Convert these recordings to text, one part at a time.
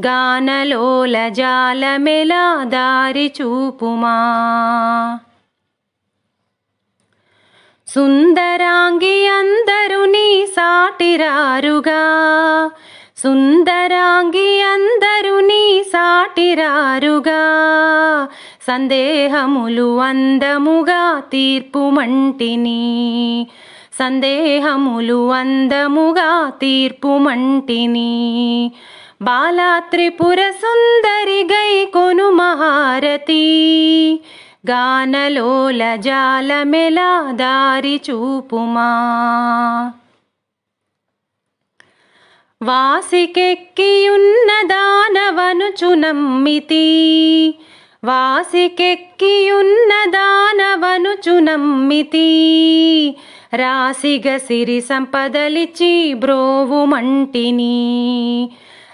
గానలోల జాలమెలా దారి చూపుమా సుందరాంగి అందరు నీ సాటిరారుగా. సుందరాంగి అందరు నీ సాటిరారుగా. సందేహములు అందముగా తీర్పు మంటిని సందేహములు అందముగా తీర్పు మంటిని బాలా త్రిపుర సుందరి గై కొను మహారతి. గానలోల జాలమెలా దారి చూపుమా. వాసికెక్కియున్న దానవను చునమ్మితి వాసికెక్కియున్న దానవను చునమ్మితి రాసిగ సిరి సంపదలిచి బ్రోవుమంటిని.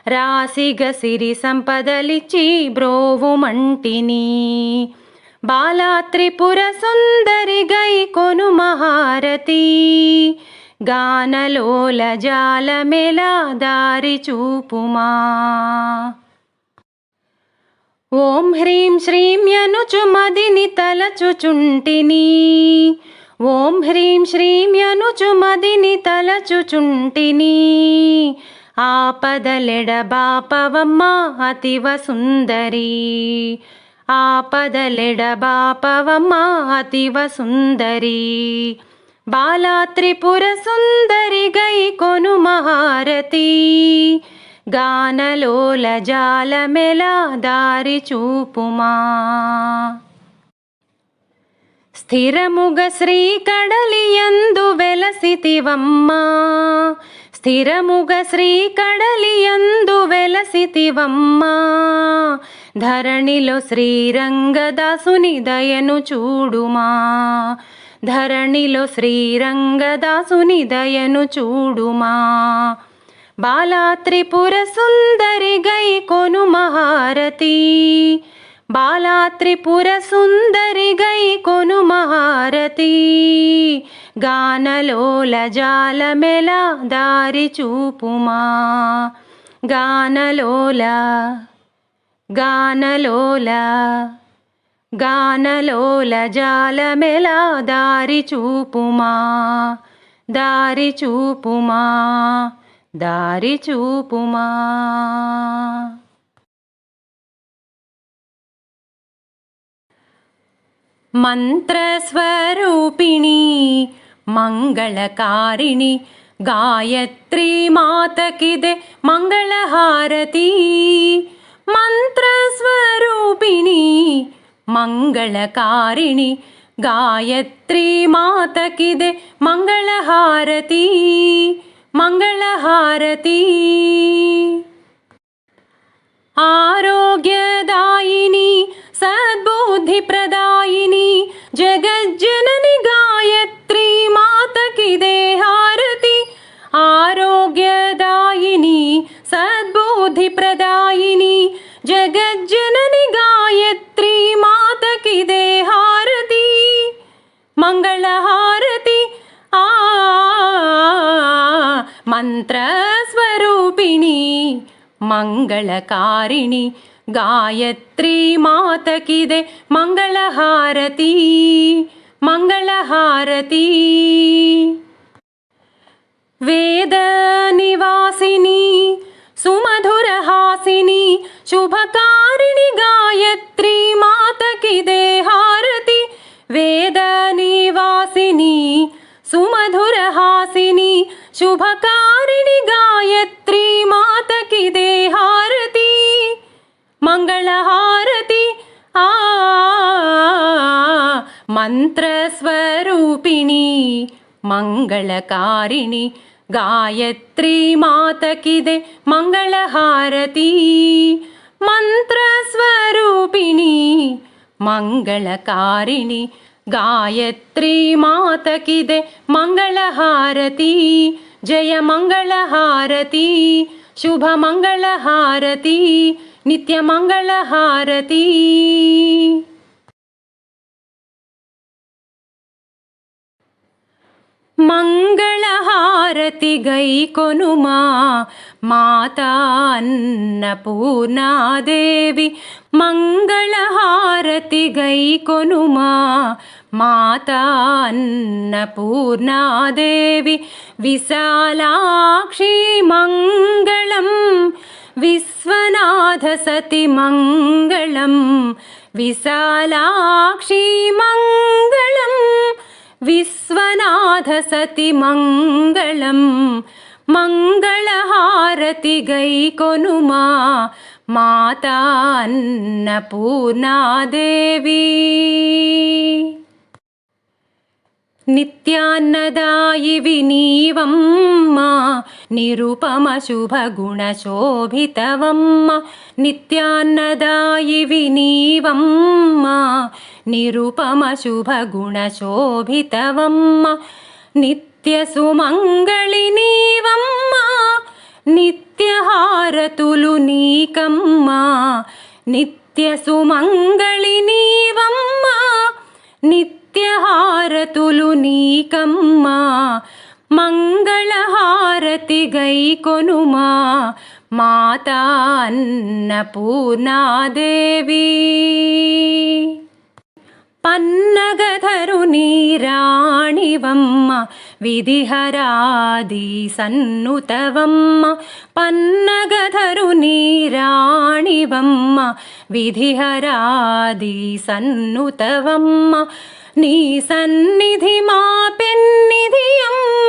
రాసిగ సిరి సంపదలిచి బ్రోవు మంటిని. బాలా సుందరి గై కొను మహారతి. గానలోల జాలమెలా దారి చూపుమా. ఓం హ్రీం శ్రీం మదిని తలచుచుంటిని ఓం హ్రీం శ్రీం మదిని తలచుచుంటిని ఆపదలెడబాపవమ్మ అతివ సుందరి. ఆపదలెడబాపవమ్మ అతివ సుందరి. బాలాత్రిపుర సుందరి గై కొను మహారతి. గానలోల జాలమెలా దారి చూపుమా. స్థిరముగ శ్రీ కడలియందు వెలసితివమ్మా. స్థిరముగ శ్రీ కడలియందు వెలసితివమ్మా. ధరణిలో శ్రీరంగదాసుని దయను చూడుమా. ధరణిలో శ్రీరంగదాసుని దయను చూడుమా. బాలా త్రిపుర సుందరి గై కొను మహారతి. బాలా త్రిపుర సుందరి గై కొను మహారతి గానలోల జాలమెలా దారి చూపుమా గానలోల గానలోల గానలోల జాలమెలా దారి చూపుమా దారి చూపుమా దారి చూపుమా मन्त्रस्वरूपिणी मङ्गलकारिणि गायत्री मातकिदे मङ्गलहारती। मन्त्रस्वरूपिणी मङ्गलकारिणि गायत्री मातकिदे मङ्गलहारती। मङ्गलहारती। आरोग्यदायिनी सद्बुद्धिप्रदायिनी जगज्जननि गायत्री मातकि देहारति। आरोग्यदायिनी सद्बुद्धिप्रदायिनी मङ्गलकारिणि गायत्री मातकिदे मङ्गलहारती मङ्गलहारती वेदनिवासिनी सुमधुरहासिनी शुभकारिणि गायत्री मातकिदे हारति वेदनिवासिनी सुमधुरहासिनी शुभकारिणि गायत्री मातकि किदे मङ्गलहारति आ मन्त्रस्वरूपिणि मङ्गलकारिणि गायत्री मातकिदे मङ्गलहारती मन्त्रस्वरूपिणी मङ्गलकारिणि ಗಾಯತ್ರಿ ಮಾತಕಿದೆ ಮಂಗಳಹಾರತಿ, ಜಯ ಮಂಗಳಹಾರತಿ, ಶುಭ ಮಂಗಳಹಾರತಿ, ನಿತ್ಯ ಮಂಗಳಹಾರತಿ. ಮಂಗಳಹಾರತಿ ಗೈ ಕೊನುಮಾ, ಮಾತಾ ಅನ್ನಪೂರ್ಣಾದೇವಿ. ಮಂಗಳಹಾರತಿ ಗೈ ಕೊನುಮಾ मातान्नपूर्णादेवि विशालाक्षी मङ्गलम् विश्वनाथसति मङ्गलं विशालाक्षीमङ्गलं विश्वनाथ सति मङ्गलं मङ्गलहारतिगै कोनुमा माता अन्नपूर्णादेवी नित्यान्नदायिवि नीवम्मा निरुपमशुभगुणशोभितवम्म नित्यान्नदायिवि नीवम्मा निरुपमशुभगुणशोभितवम्म నిత్యసుమంగళి నీవమ్మా నిత్యహారతులు నీకమ్మా నిత్యసుమంగళి నిత్యహారతులు నీకమ్మా మంగళహారతి గై కొనుమా మాతా అన్నపూర్ణాదేవి. పన్నగధరుని రాణివమ్మ విధిహరాది సన్నుతవమ్మ. పన్నగధరుని రాణివమ్మ విధిహరాది సన్నుతవమ్మ. నీ సన్నిధి మా పెన్నిధి అమ్మ.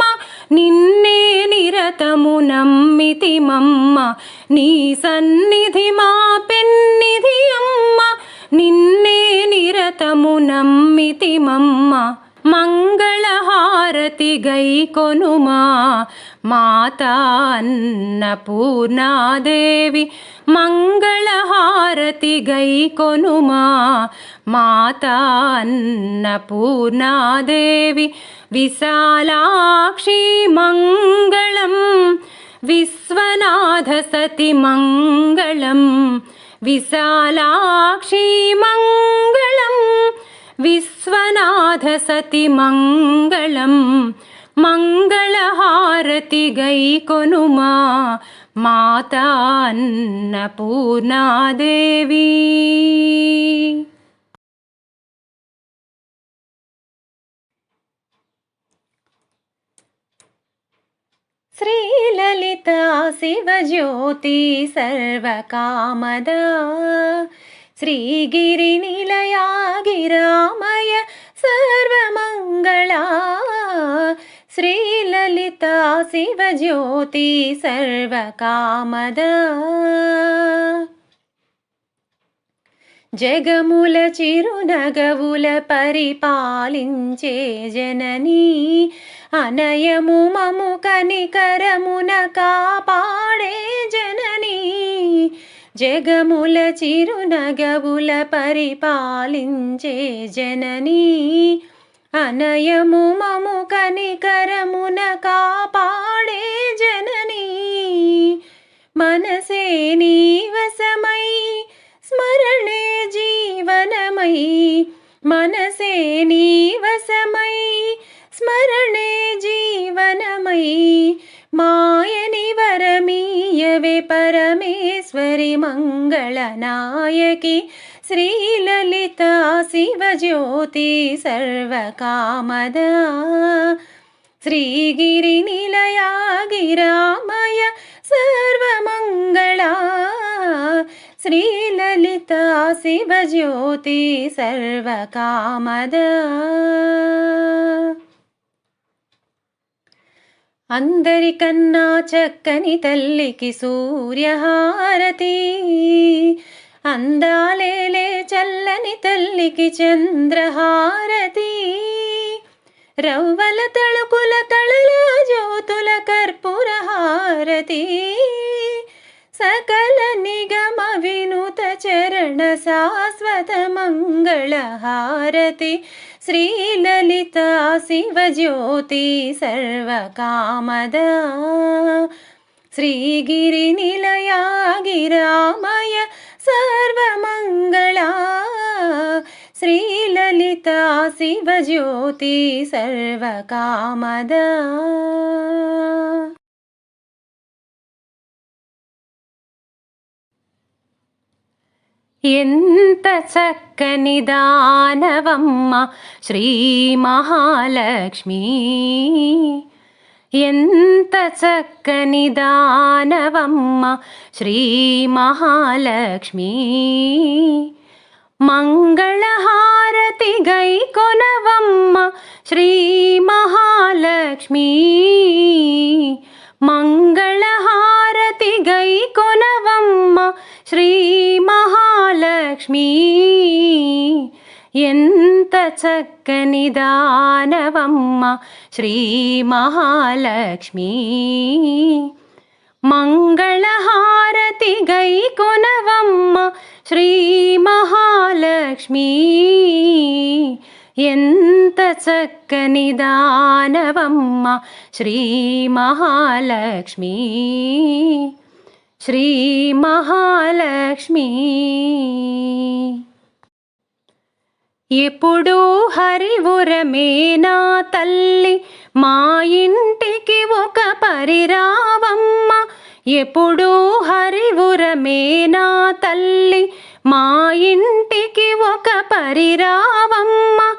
నిన్నే నిరతము నమ్మితి మమ్మ. నీ సన్నిధి మా పెన్నిధి అమ్మ. నిన్నే నిరతము నమ్మితి మమ్మ. మంగళహారతి గై కొనుమా. माता अन्नपूर्णादे मङ्गलहारतिगैकोनुमा मातान्नपूर्णादेवि विशालाक्षि मङ्गलम् विश्वनाथ सति मङ्गलम् विशालाक्षीमङ्गलम् विश्वनाथ सति मङ्गलम् मङ्गलहारति गै माता अन्नपूर्णा देवी श्रीललिता शिवज्योति सर्वकामदा श्रीगिरिनिलया गिरामय सर्वमङ्गला श्रीललिता शिवज्योति सर्वकामद జగముల చిరునగవుల పరిపాలించే జననీ అనయము మము కనికరమున కాపాడే జననీ జగముల చిరునగవుల పరిపాలించే జననీ అనయము మము కనికరమున कापाणे जननी मनसे नीवसमयि स्मरणे जीवनमयि मनसे नीवसमयि स्मरणे जीवनमयि मायनि वरमीयवे परमेश्वरि मङ्गलनायकि श्रीललिता शिवज्योति सर्वकामदा। గిరామయ సర్వమంగళా శ్రీలలిత శివజ్యోతి సర్వకామద అందరికన్నా చక్కని తల్లికి సూర్యహారతి అందాలేలే చల్లని తల్లికి చంద్రహారతి రవ్వల తళుకుల కళల జ్యోతుల కర్పూర హారతి సకల నిగమ విను శ్రీరమణ శాశ్వత మంగళహారతి శ్రీలలిత శివజ్యోతి సర్వకామద శ్రీగిరి నిలయా గిరామయ सर्वमङ्गला श्रीललिता शिवज्योति सर्वकामदा ఎంత చక్కని దానవమ్మ శ్రీ మహాలక్ష్మి ఎంత చక్కని దానవమ్మ శ్రీ మహాలక్ష్మి మంగళహారతి గై కొనవమ్మ శ్రీ మహాలక్ష్మి మంగళహారతి గై కొనవమ్మ శ్రీ మహాలక్ష్మి ఎంత చక్కని దానవమ్మ శ్రీ మహాలక్ష్మి మంగళహారతి గై కొనవమ్మ శ్రీ మహాలక్ష్మి ఎంత చక్కని దానవమ్మ శ్రీ మహాలక్ష్మి శ్రీ మహాలక్ష్మి ఎప్పుడూ హరివురమే నా తల్లి. మా ఇంటికి ఒక పరిరావమ్మ. ఎప్పుడూ హరివురమే నా తల్లి. మా ఇంటికి ఒక పరిరావమ్మ.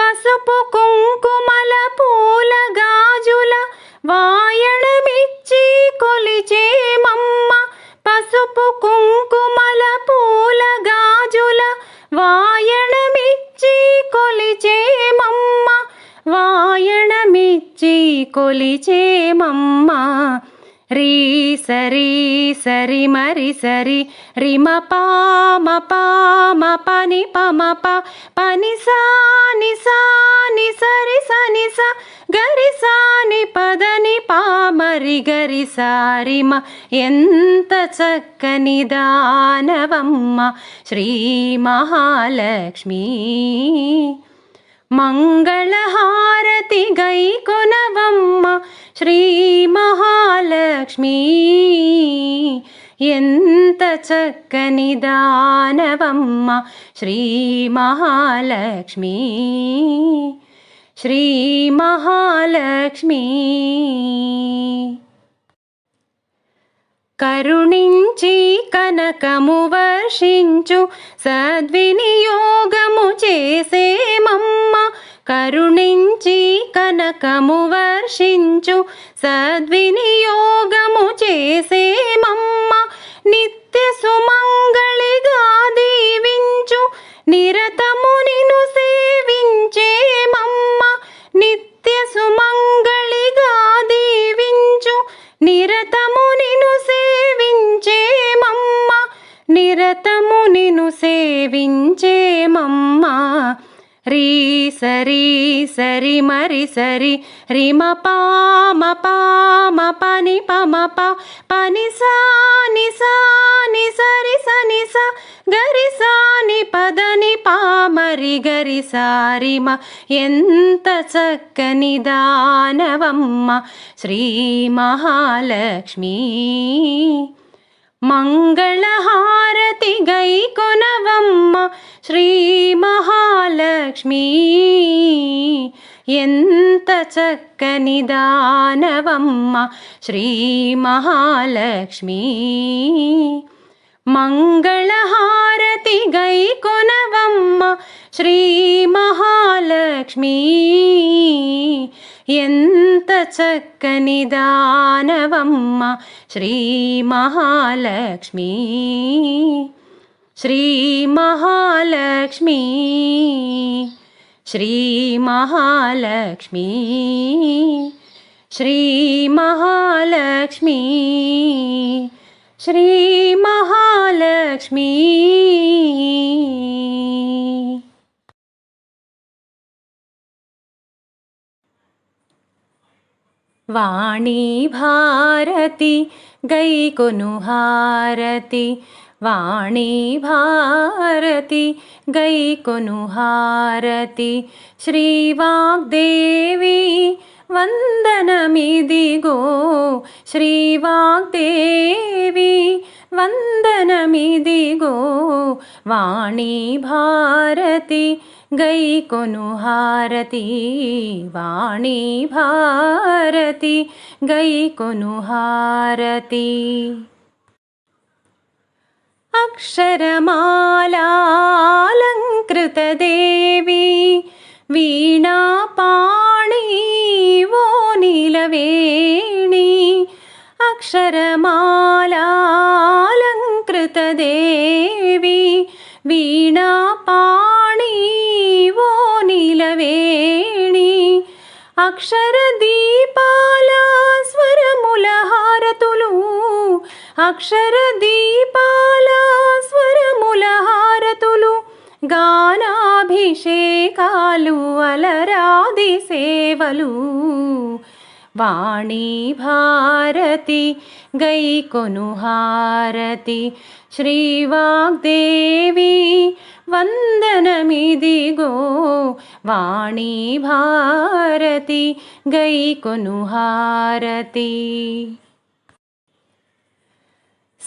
పసుపు కుంకుమల పూల గాజుల వాయణమిచ్చి కొలిచేమమ్మ పసుపు కుంకుమల పూల గాజుల వాయణమిచ్చి కొలిచేమమ్మ వాయణమిచ్చి కొలిచేమమ్మ ರೀ ಸರಿ ಸರಿ ಮರಿ ಸರಿ ರಿ ಮ ಪ ಮ ಪ ಮ ಪ ನಿ ಪ ಮ ಪ ಪ ನಿ ಸ ನಿ ನಿ ಸರಿ ನಿ ಸ గరి సాని పదని పామరి గరి సారిమ ఎంత చక్కని దానవమ్మ శ్రీ మహాలక్ష్మీ మంగళహారతి గై కొనవమ్మ శ్రీ మహాలక్ష్మి ఎంత చక్కని దానవమ్మ శ్రీ మహాలక్ష్మి శ్రీ మహాలక్ష్మి కరుణించి కనకము వర్షించు సద్వినియోగము చేసేమమ్మ కరుణించి కనకము వర్షించు సద్వినియోగము చేసేమమ్మ నిత్య సుమంగళిగా దీవించు నిరతము నిను సేవించే మమ్మా. రీ సరి సరి మరి సరి. రిమ పామ పామ పని పమ ప పని సాని సాని సరి సని స. గరి సాని పదని పామరి గరి సారిమ ఎంత చక్కని దానవమ్మ. శ్రీ మహాలక్ష్మీ. मङ्गलहारतिगैकोनवम्म श्रीमहालक्ष्मी यन्तचक्रनिदानवम्म श्रीमहालक्ष्मी దానవమ్మ శ్రీ మహాలక్ష్మి మంగళహారతి గై కొనవమ్మ శ్రీ మహాలక్ష్మి ఎంత చక్కని దానవమ్మ శ్రీ మహాలక్ష్మి శ్రీ మహాలక్ష్మి శ్రీ మహాలక్ష్మి శ్రీ మహాలక్ష్మి श्रीमहालक्ष्मी। वाणी भारति गैकुनुहारति वाणी भारति गैकुनुहारति श्रीवाग्देवी वन्दनमिदिगो श्रीवाग्देवी वन्दनमिदिगो वाणी भारती गैकोनुहारती वाणी भारती गैकोनुहारती। अक्षरमालालङ्कृतदेवी वीणापाणि वो नीलवेणी अक्षरमालालङ्कृतदेवी वीणापाणि वो नीलवेणी अक्षरदीपाला स्वरमुलहारतुलु अक्षरदीपाला स्वरमुलहारतुलु నీలవేణి అక్షరదీపాల స్వరముల హారతులు అక్షరదీపాల స్వరముల హారతులు గానాభిషేకాలు అలరాది సేవలు వాణి భారతి గైకొను హారతి శ్రీవాగ్దేవి వందనమిదిగో వాణి భారతి గైకొను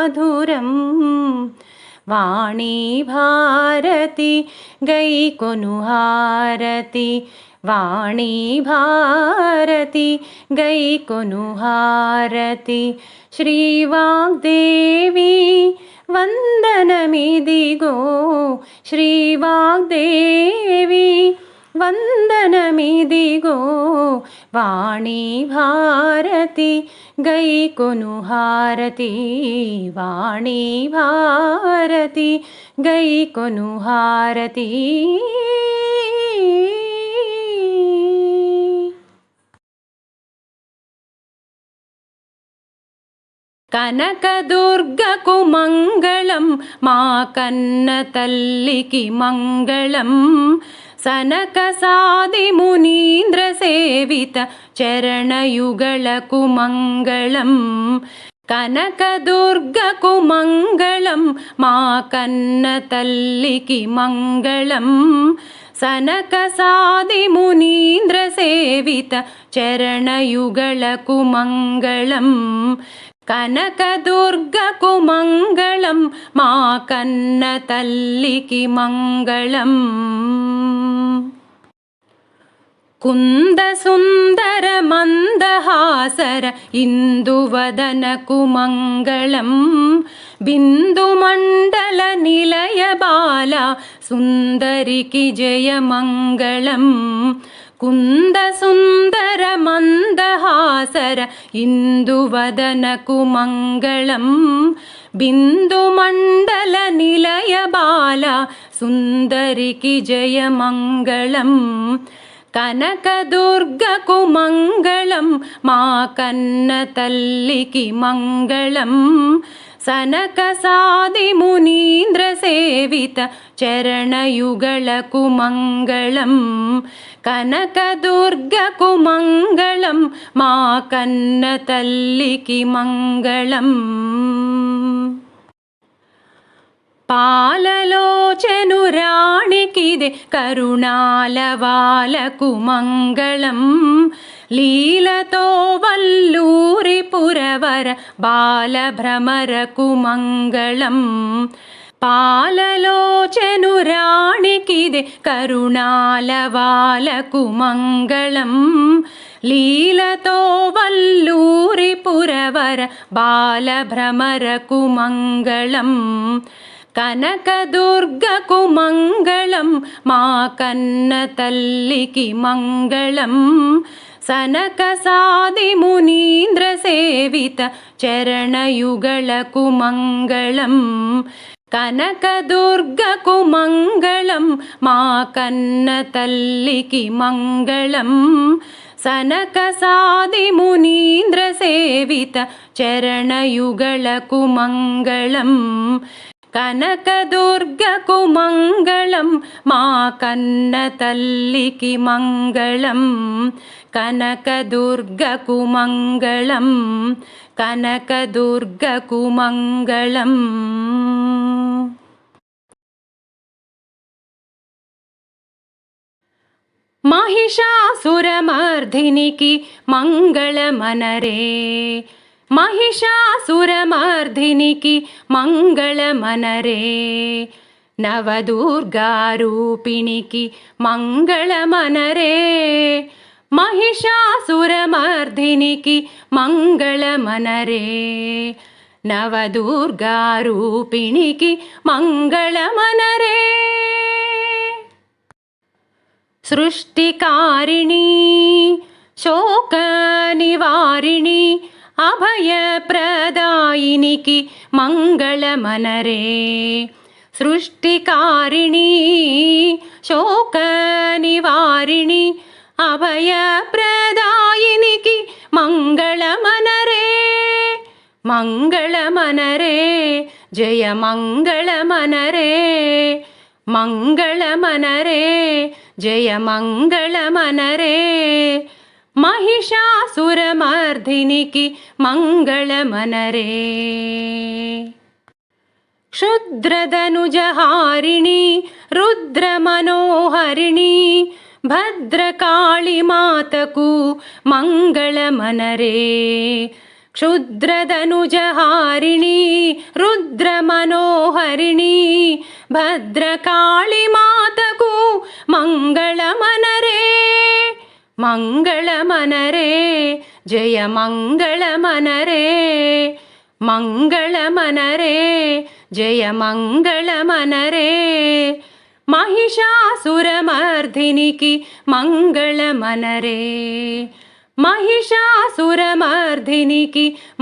मधुरं वाणी भारति गैकुनुहारति वाणी भारति गैकुनुहारति श्रीवाग्देवी वन्दनमिदिगो। श्रीवाग्देवी శ్రీవాగ్దేవి వందనమిదిగో శ్రీవాగ్దేవి వందనమిదిగో వాణి భారతి గైకొను హారతి వాణి భారతి గైకొను హారతి కనకదుర్గకు మంగళం మా కన్న తల్లికి మంగళం సనక సాది మునీంద్ర సేవిత చరణయుగళకు మంగళం కనకదుర్గకు మంగళం మా కన్న తల్లికి మంగళం సనక సాది మునీంద్ర సేవిత చరణయుగలకు మంగళం కనకదుర్గకు మంగళం మా కన్న తల్లికి మంగళం కుంద సుందర మందహాసర ఇందువదనకు మంగళం బిందు మండల నిలయ బాల കുന്ദസുന്ദര മന്ദഹാസര ഇന്ദുവദന കുമംഗളം ബിന്ദുമണ്ഡല നിലയ ബാല സുന്ദരിക്ക് ജയമംഗളം കനകദുർഗകുമംഗളം മാ കന്ന തല്ലിക്ക് മംഗളം സനകസാദി മുനീന്ദ്ര സേവിത ചരണയുഗള കുമംഗളം కనకదుర్గకు మంగళం మా కన్న తల్లికి మంగళం. పాలలోచను రాణికిదే కరుణాలవాలకు మంగళం. లీలతో వల్లూరి పురవర బాలభ్రమరకు మంగళం. लोचनुराणि कि करुणालकुमङ्गलम् लीलोवल्लूरिपुरवर बालभ्रमरकुमङ्गलम् कनकदुर्गकुमङ्गलं मा कन्न तल्लिकि मङ्गलम् सनकसादिमुनीन्द्र सेवित चरणयुगलकुमङ्गलम् కనకదుర్గకు మంగళం మా కన్న తల్లికి మంగళం. సనకసాది మునీంద్ర సేవిత చరణయుగళకు మంగళం కనకదుర్గకు మంగళం మా కన్న తల్లికి మంగళం. కనకదుర్గకు మంగళం కనకదుర్గకు మంగళం महिषासुरमर्धिनिकि मङ्गलमनरे महिषासुरमर्धिनिकि मङ्गलमनरे नवदुर्गारूपिणिकि मङ्गलमनरे महिषासुरमर्धिनिकि मङ्गलमनरे नवदुर्गारूपिणिकि मङ्गलमनरे सृष्टिकारिणी शोकनिवारिणि अभयप्रदायिनिकि मङ्गलमनरे सृष्टिकारिणी शोकनिवारिणि अभयप्रदायिनिकि मङ्गलमनरे मङ्गलमनरे जय मङ्गलमनरे मङ्गलमनरे जय मङ्गलमनरे महिषासुरमर्धिनिकि मङ्गलमनरे क्षुद्रदनुजहारिणि रुद्रमनोहरिणि भद्रकाळिमातकु मङ्गलमनरे क्षुद्रदनुजहारिणि रुद्रमनोहरिणि भद्रकाळिमातकु मङ्गलमनरे। मङ्गलमनरे जय मङ्गलमनरे। मङ्गलमनरे जय मङ्गलमनरे। महिषासुरमर्धिनिकि मङ्गलमनरे महिषासुरमर्धिनिकि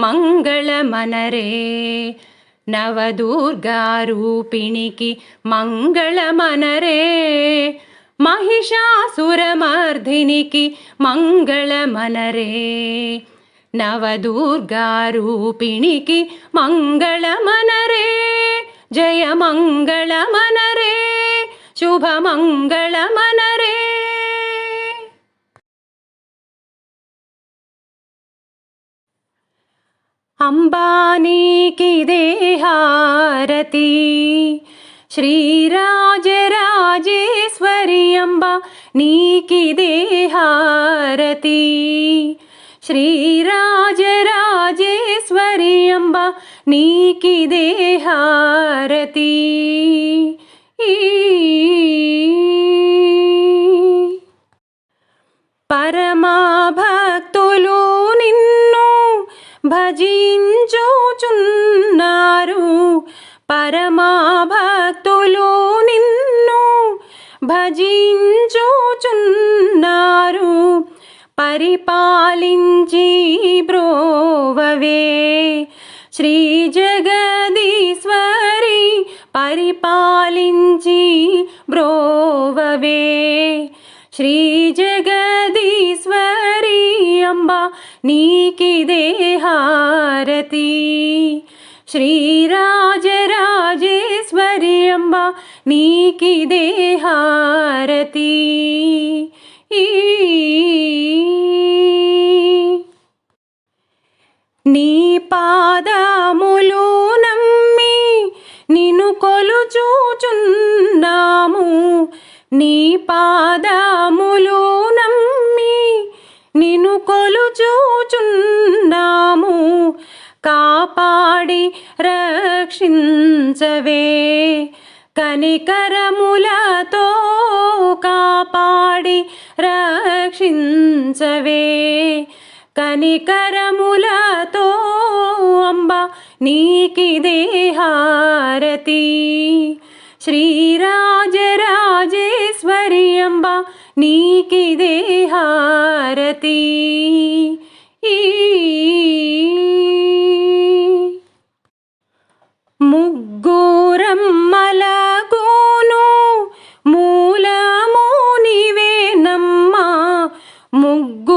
मङ्गलमनरे नवदुर्गारूपिणिकि मङ्गलमनरे महिषासुरमर्धिनिकि मङ्गलमनरे नवदुर्गारूपिणिकि मङ्गलमनरे जय मङ्गलमनरे शुभमङ्गलमनरे അംബാനിക്കി ദേഹാരതി ശ്രീരാജരാജേശ്വരി അംബ നീക്കി ദേഹാരതി ശ്രീരാജരാജേശ്വരി അംബ നീക്കി ദേഹാരതി പരമാഭക്തുലൂ നിന്ന భజించుచున్నారు. పరమాభక్తులు నిన్ను భజించుచున్నారు. పరిపాలించి బ్రోవవే. శ్రీ జగదీశ్వరి పరిపాలించి బ్రోవవే. శ్రీ జగదీశ్వరి నీకిదే హారతి శ్రీరాజరాజేశ్వరి అంబా నీకిదే హారతి నీ పాదములు నమ్మి నిన్ను కొలుచూచున్నాము. నీ పాదములు నమ్మి రక్షించవే. కనికరములతో కాపాడి రక్షించవే. కనికరములతో అంబ నీకిదే హారతి శ్రీరాజరాజేశ్వరి అంబ నీకిదే హారతి ఈ ముగ్గురమ్మలగోను. మూలమూనివేనమ్మ ముగ్గు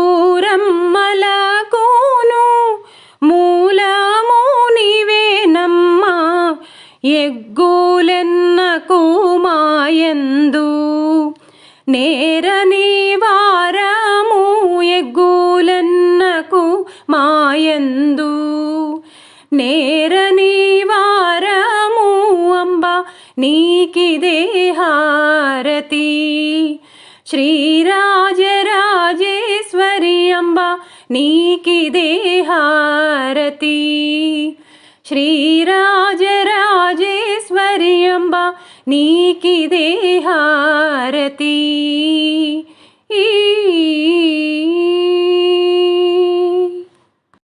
भारती श्रीराजराजेश्वरि अम्बा नीकि देहारती।